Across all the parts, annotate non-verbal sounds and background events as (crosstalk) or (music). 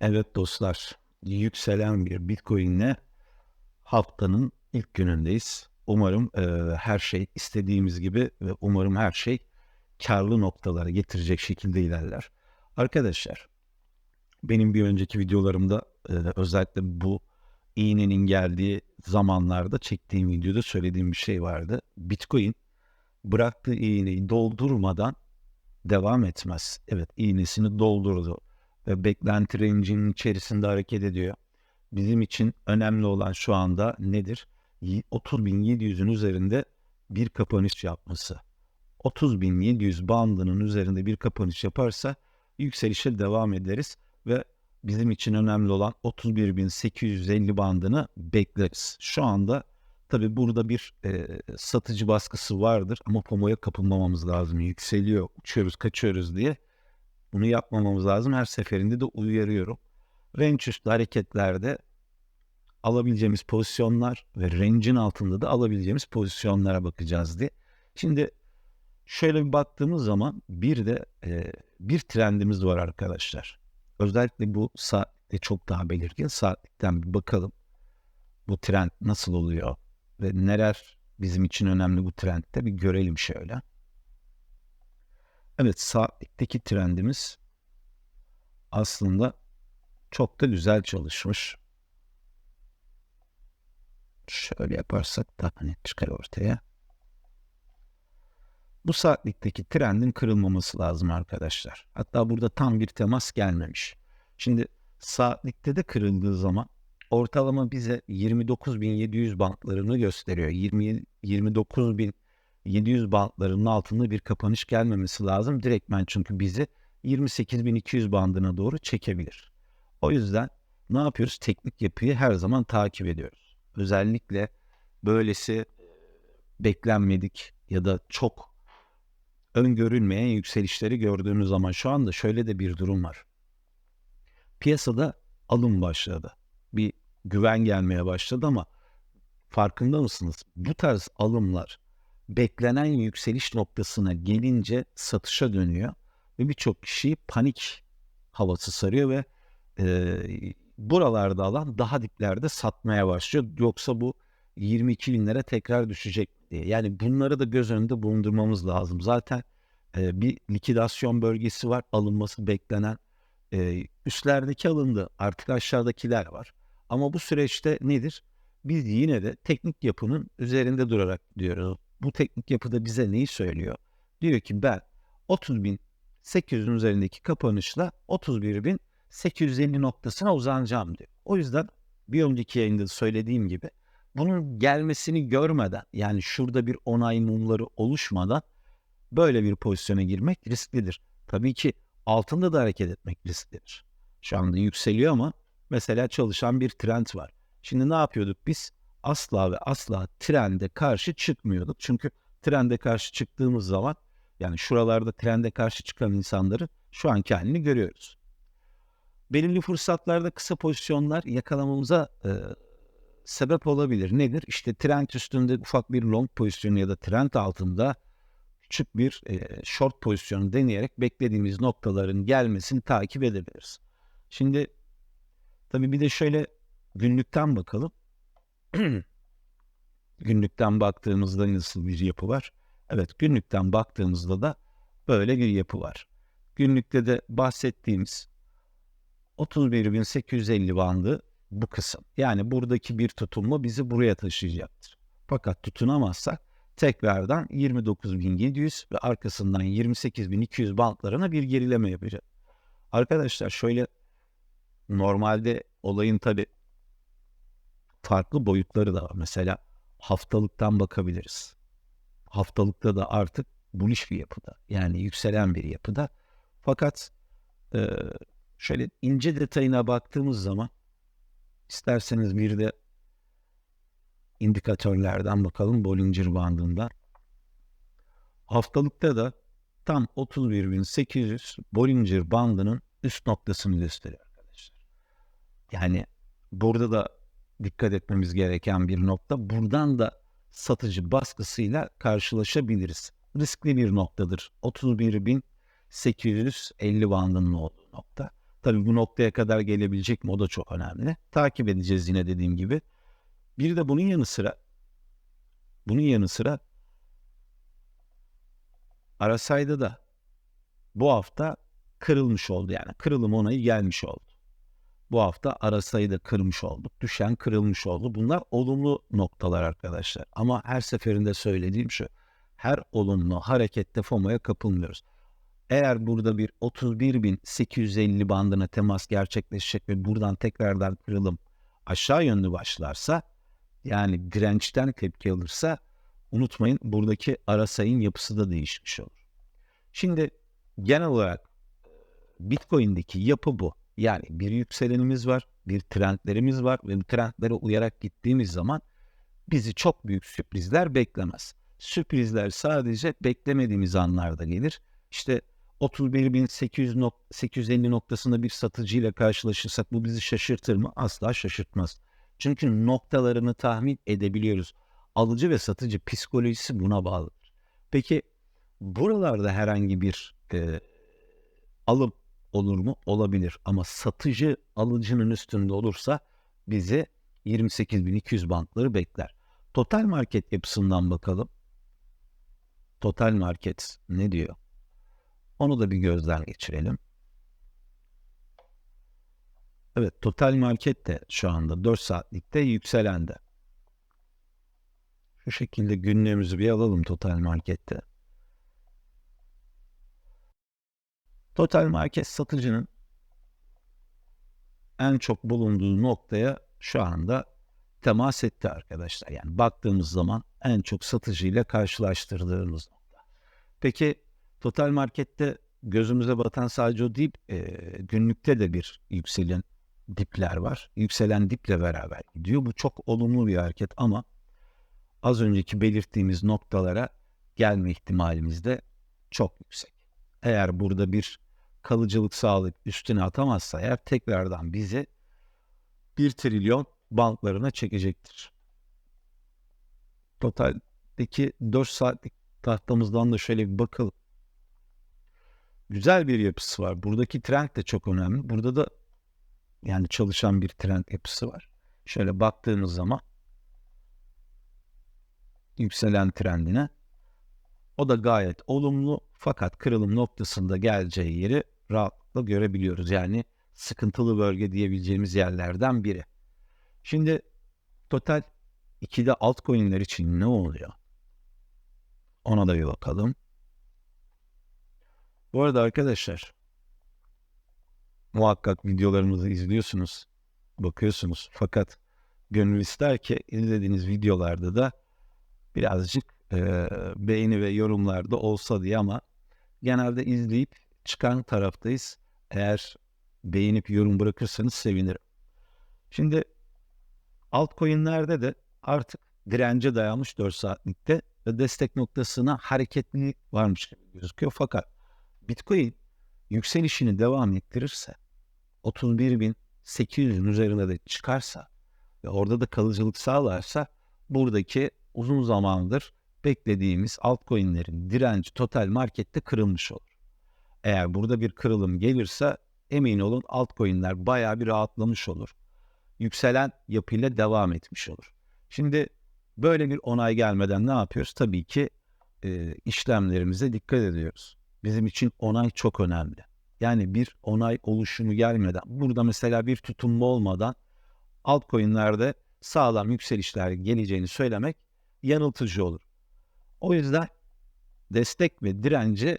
Evet dostlar, yükselen bir Bitcoin'le haftanın ilk günündeyiz. Umarım e, her şey istediğimiz gibi ve umarım her şey karlı noktalara getirecek şekilde ilerler. Arkadaşlar, benim bir önceki videolarımda e, özellikle bu iğnenin geldiği zamanlarda çektiğim videoda söylediğim bir şey vardı. Bitcoin bıraktığı iğneyi doldurmadan devam etmez. Evet, iğnesini doldurdu beklenti range'inin içerisinde hareket ediyor. Bizim için önemli olan şu anda nedir? 30.700'ün üzerinde bir kapanış yapması. 30.700 bandının üzerinde bir kapanış yaparsa yükselişe devam ederiz ve bizim için önemli olan 31.850 bandını bekleriz. Şu anda tabi burada bir e, satıcı baskısı vardır ama pamuğa kapılmamamız lazım. Yükseliyor, uçuyoruz, kaçıyoruz diye. Bunu yapmamamız lazım. Her seferinde de uyarıyorum. Range üstü hareketlerde alabileceğimiz pozisyonlar ve range'in altında da alabileceğimiz pozisyonlara bakacağız diye. Şimdi şöyle bir baktığımız zaman bir de e, bir trendimiz var arkadaşlar. Özellikle bu saatte çok daha belirgin. Saatlikten bir bakalım. Bu trend nasıl oluyor ve neler bizim için önemli bu trendte bir görelim şöyle. Evet saatlikteki trendimiz aslında çok da güzel çalışmış. Şöyle yaparsak daha net çıkar ortaya. Bu saatlikteki trendin kırılmaması lazım arkadaşlar. Hatta burada tam bir temas gelmemiş. Şimdi saatlikte de kırıldığı zaman ortalama bize 29.700 bantlarını gösteriyor. 20 29.700 bantlarının altında bir kapanış gelmemesi lazım. Direktmen çünkü bizi 28.200 bandına doğru çekebilir. O yüzden ne yapıyoruz? Teknik yapıyı her zaman takip ediyoruz. Özellikle böylesi beklenmedik ya da çok öngörülmeyen yükselişleri gördüğümüz zaman şu anda şöyle de bir durum var. Piyasada alım başladı. Bir güven gelmeye başladı ama farkında mısınız? Bu tarz alımlar beklenen yükseliş noktasına gelince satışa dönüyor ve birçok kişiyi panik havası sarıyor ve e, buralarda alan daha diplerde satmaya başlıyor. Yoksa bu 22 binlere tekrar düşecek diye. Yani bunları da göz önünde bulundurmamız lazım. Zaten e, bir likidasyon bölgesi var alınması beklenen. E, üstlerdeki alındı artık aşağıdakiler var. Ama bu süreçte nedir? Biz yine de teknik yapının üzerinde durarak diyoruz. Bu teknik yapıda bize neyi söylüyor? Diyor ki ben 30 bin 800'ün üzerindeki kapanışla 31.850 noktasına uzanacağım diyor. O yüzden bir önceki yayında söylediğim gibi bunun gelmesini görmeden yani şurada bir onay mumları oluşmadan böyle bir pozisyona girmek risklidir. Tabii ki altında da hareket etmek risklidir. Şu anda yükseliyor ama mesela çalışan bir trend var. Şimdi ne yapıyorduk biz? Asla ve asla trende karşı çıkmıyorduk. Çünkü trende karşı çıktığımız zaman yani şuralarda trende karşı çıkan insanları şu anki halini görüyoruz. Belirli fırsatlarda kısa pozisyonlar yakalamamıza e, sebep olabilir. Nedir? İşte trend üstünde ufak bir long pozisyonu ya da trend altında küçük bir e, short pozisyonu deneyerek beklediğimiz noktaların gelmesini takip edebiliriz. Şimdi tabii bir de şöyle günlükten bakalım. (clears throat) günlükten baktığımızda nasıl bir yapı var? Evet günlükten baktığımızda da böyle bir yapı var. Günlükte de bahsettiğimiz 31.850 bandı bu kısım. Yani buradaki bir tutunma bizi buraya taşıyacaktır. Fakat tutunamazsak tekrardan 29.700 ve arkasından 28.200 bantlarına bir gerileme yapacak. Arkadaşlar şöyle normalde olayın tabi farklı boyutları da var. Mesela haftalıktan bakabiliriz haftalıkta da artık bullish bir yapıda. Yani yükselen bir yapıda. Fakat e, şöyle ince detayına baktığımız zaman isterseniz bir de indikatörlerden bakalım Bollinger bandında. Haftalıkta da tam 31.800 Bollinger bandının üst noktasını gösteriyor arkadaşlar. Yani burada da dikkat etmemiz gereken bir nokta. Buradan da satıcı baskısıyla karşılaşabiliriz. Riskli bir noktadır. 31.850 bandının olduğu nokta. Tabii bu noktaya kadar gelebilecek mi o da çok önemli. Takip edeceğiz yine dediğim gibi. Bir de bunun yanı sıra bunun yanı sıra Arasay'da da bu hafta kırılmış oldu yani kırılım onayı gelmiş oldu. Bu hafta arasayı da kırmış olduk. Düşen kırılmış oldu. Bunlar olumlu noktalar arkadaşlar. Ama her seferinde söylediğim şu. Her olumlu harekette FOMO'ya kapılmıyoruz. Eğer burada bir 31.850 bandına temas gerçekleşecek ve buradan tekrardan kırılım aşağı yönlü başlarsa yani dirençten tepki alırsa unutmayın buradaki ara sayın yapısı da değişmiş olur. Şimdi genel olarak Bitcoin'deki yapı bu. Yani bir yükselenimiz var, bir trendlerimiz var ve bu trendlere uyarak gittiğimiz zaman bizi çok büyük sürprizler beklemez. Sürprizler sadece beklemediğimiz anlarda gelir. İşte 31.850 noktasında bir satıcıyla karşılaşırsak bu bizi şaşırtır mı? Asla şaşırtmaz. Çünkü noktalarını tahmin edebiliyoruz. Alıcı ve satıcı psikolojisi buna bağlıdır. Peki buralarda herhangi bir e, alım olur mu? Olabilir. Ama satıcı alıcının üstünde olursa bizi 28.200 bantları bekler. Total market yapısından bakalım. Total market ne diyor? Onu da bir gözden geçirelim. Evet, total market de şu anda 4 saatlikte yükselende. Şu şekilde günlüğümüzü bir alalım total markette. Total market satıcının en çok bulunduğu noktaya şu anda temas etti arkadaşlar. Yani baktığımız zaman en çok satıcıyla karşılaştırdığımız nokta. Peki total markette gözümüze batan sadece o değil, e, günlükte de bir yükselen dipler var. Yükselen diple beraber gidiyor. Bu çok olumlu bir hareket ama az önceki belirttiğimiz noktalara gelme ihtimalimiz de çok yüksek. Eğer burada bir kalıcılık sağlayıp üstüne atamazsa eğer tekrardan bizi 1 trilyon banklarına çekecektir. Totaldeki 4 saatlik tahtamızdan da şöyle bir bakalım. Güzel bir yapısı var. Buradaki trend de çok önemli. Burada da yani çalışan bir trend yapısı var. Şöyle baktığımız zaman yükselen trendine o da gayet olumlu fakat kırılım noktasında geleceği yeri rahatlıkla görebiliyoruz. Yani sıkıntılı bölge diyebileceğimiz yerlerden biri. Şimdi total 2'de altcoin'ler için ne oluyor? Ona da bir bakalım. Bu arada arkadaşlar muhakkak videolarımızı izliyorsunuz, bakıyorsunuz. Fakat gönül ister ki izlediğiniz videolarda da birazcık e, beğeni ve yorumlarda olsa diye ama genelde izleyip çıkan taraftayız. Eğer beğenip yorum bırakırsanız sevinirim. Şimdi altcoin'lerde de artık dirence dayanmış 4 saatlikte ve destek noktasına hareketlilik varmış gibi gözüküyor. Fakat Bitcoin yükselişini devam ettirirse 31.800'ün üzerine de çıkarsa ve orada da kalıcılık sağlarsa buradaki uzun zamandır beklediğimiz altcoin'lerin direnci total markette kırılmış olur. Eğer burada bir kırılım gelirse emin olun altcoin'ler bayağı bir rahatlamış olur. Yükselen yapıyla devam etmiş olur. Şimdi böyle bir onay gelmeden ne yapıyoruz? Tabii ki e, işlemlerimize dikkat ediyoruz. Bizim için onay çok önemli. Yani bir onay oluşumu gelmeden, burada mesela bir tutunma olmadan altcoin'lerde sağlam yükselişler geleceğini söylemek yanıltıcı olur. O yüzden destek ve direnci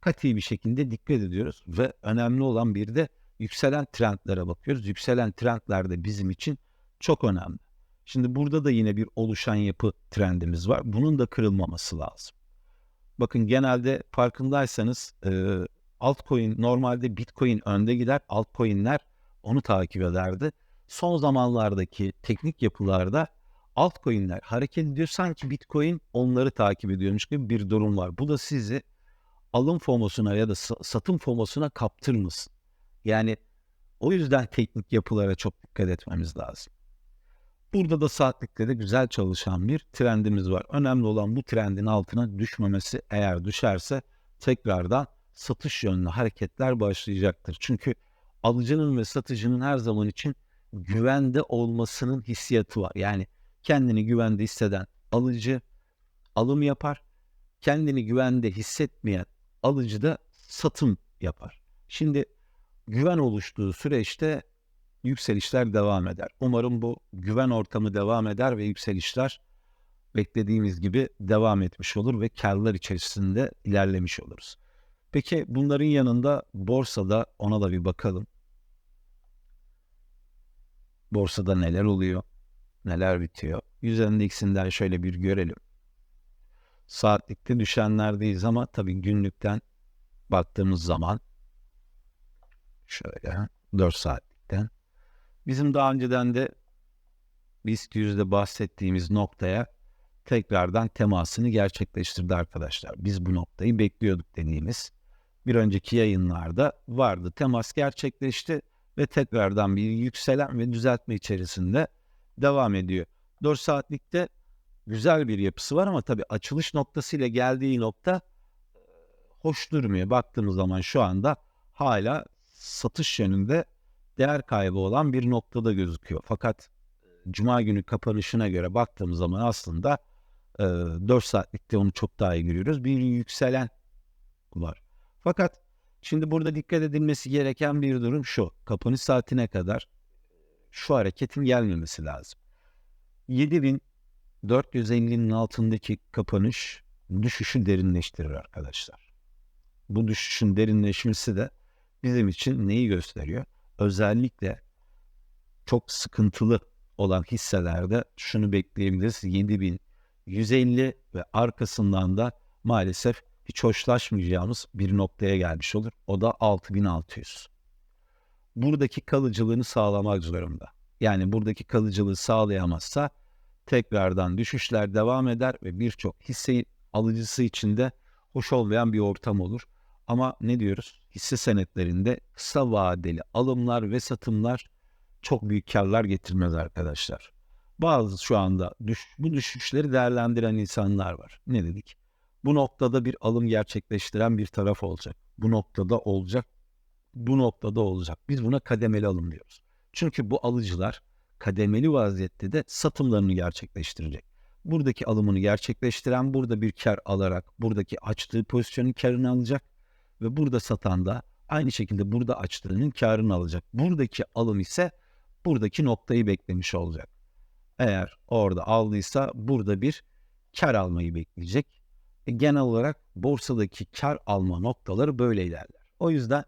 kati bir şekilde dikkat ediyoruz ve önemli olan bir de yükselen trendlere bakıyoruz. Yükselen trendler de bizim için çok önemli. Şimdi burada da yine bir oluşan yapı trendimiz var. Bunun da kırılmaması lazım. Bakın genelde farkındaysanız e, altcoin normalde bitcoin önde gider. Altcoin'ler onu takip ederdi. Son zamanlardaki teknik yapılarda altcoin'ler hareket ediyor. Sanki bitcoin onları takip ediyormuş gibi bir durum var. Bu da sizi alım FOMO'suna ya da satım FOMO'suna kaptırmasın. Yani o yüzden teknik yapılara çok dikkat etmemiz lazım. Burada da saatlikte de güzel çalışan bir trendimiz var. Önemli olan bu trendin altına düşmemesi. Eğer düşerse tekrardan satış yönlü hareketler başlayacaktır. Çünkü alıcının ve satıcının her zaman için güvende olmasının hissiyatı var. Yani kendini güvende hisseden alıcı alım yapar. Kendini güvende hissetmeyen alıcı da satım yapar. Şimdi güven oluştuğu süreçte yükselişler devam eder. Umarım bu güven ortamı devam eder ve yükselişler beklediğimiz gibi devam etmiş olur ve karlar içerisinde ilerlemiş oluruz. Peki bunların yanında borsada ona da bir bakalım. Borsada neler oluyor? Neler bitiyor? Yüz endeksinden şöyle bir görelim. Saatlikte düşenlerdeyiz ama tabii günlükten baktığımız zaman şöyle 4 saatlikten bizim daha önceden de BIST yüzde bahsettiğimiz noktaya tekrardan temasını gerçekleştirdi arkadaşlar. Biz bu noktayı bekliyorduk dediğimiz bir önceki yayınlarda vardı. Temas gerçekleşti ve tekrardan bir yükselen ve düzeltme içerisinde devam ediyor. 4 saatlikte güzel bir yapısı var ama tabii açılış noktasıyla geldiği nokta hoş durmuyor. Baktığımız zaman şu anda hala satış yönünde değer kaybı olan bir noktada gözüküyor. Fakat Cuma günü kapanışına göre baktığımız zaman aslında e, 4 saatlikte onu çok daha iyi görüyoruz. Bir yükselen var. Fakat şimdi burada dikkat edilmesi gereken bir durum şu. Kapanış saatine kadar şu hareketin gelmemesi lazım. 7450'nin altındaki kapanış düşüşü derinleştirir arkadaşlar. Bu düşüşün derinleşmesi de bizim için neyi gösteriyor? Özellikle çok sıkıntılı olan hisselerde şunu bekleyebiliriz. 7150 ve arkasından da maalesef hiç hoşlaşmayacağımız bir noktaya gelmiş olur. O da 6600. Buradaki kalıcılığını sağlamak zorunda. Yani buradaki kalıcılığı sağlayamazsa tekrardan düşüşler devam eder ve birçok hisse alıcısı için de hoş olmayan bir ortam olur. Ama ne diyoruz? Hisse senetlerinde kısa vadeli alımlar ve satımlar çok büyük karlar getirmez arkadaşlar. Bazı şu anda düş, bu düşüşleri değerlendiren insanlar var. Ne dedik? Bu noktada bir alım gerçekleştiren bir taraf olacak. Bu noktada olacak. Bu noktada olacak. Biz buna kademeli alım diyoruz. Çünkü bu alıcılar kademeli vaziyette de satımlarını gerçekleştirecek. Buradaki alımını gerçekleştiren burada bir kar alarak buradaki açtığı pozisyonun karını alacak ve burada satan da aynı şekilde burada açtığının karını alacak. Buradaki alım ise buradaki noktayı beklemiş olacak. Eğer orada aldıysa burada bir kar almayı bekleyecek. E, genel olarak borsadaki kar alma noktaları böyle ilerler. O yüzden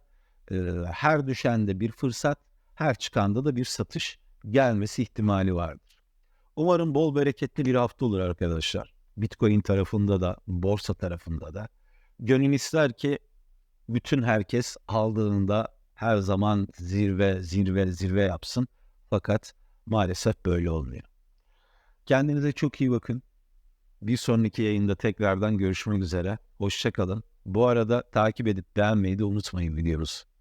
her düşende bir fırsat, her çıkanda da bir satış gelmesi ihtimali vardır. Umarım bol bereketli bir hafta olur arkadaşlar. Bitcoin tarafında da, borsa tarafında da. Gönül ister ki bütün herkes aldığında her zaman zirve, zirve, zirve yapsın. Fakat maalesef böyle olmuyor. Kendinize çok iyi bakın. Bir sonraki yayında tekrardan görüşmek üzere. Hoşçakalın. Bu arada takip edip beğenmeyi de unutmayın videomuzu.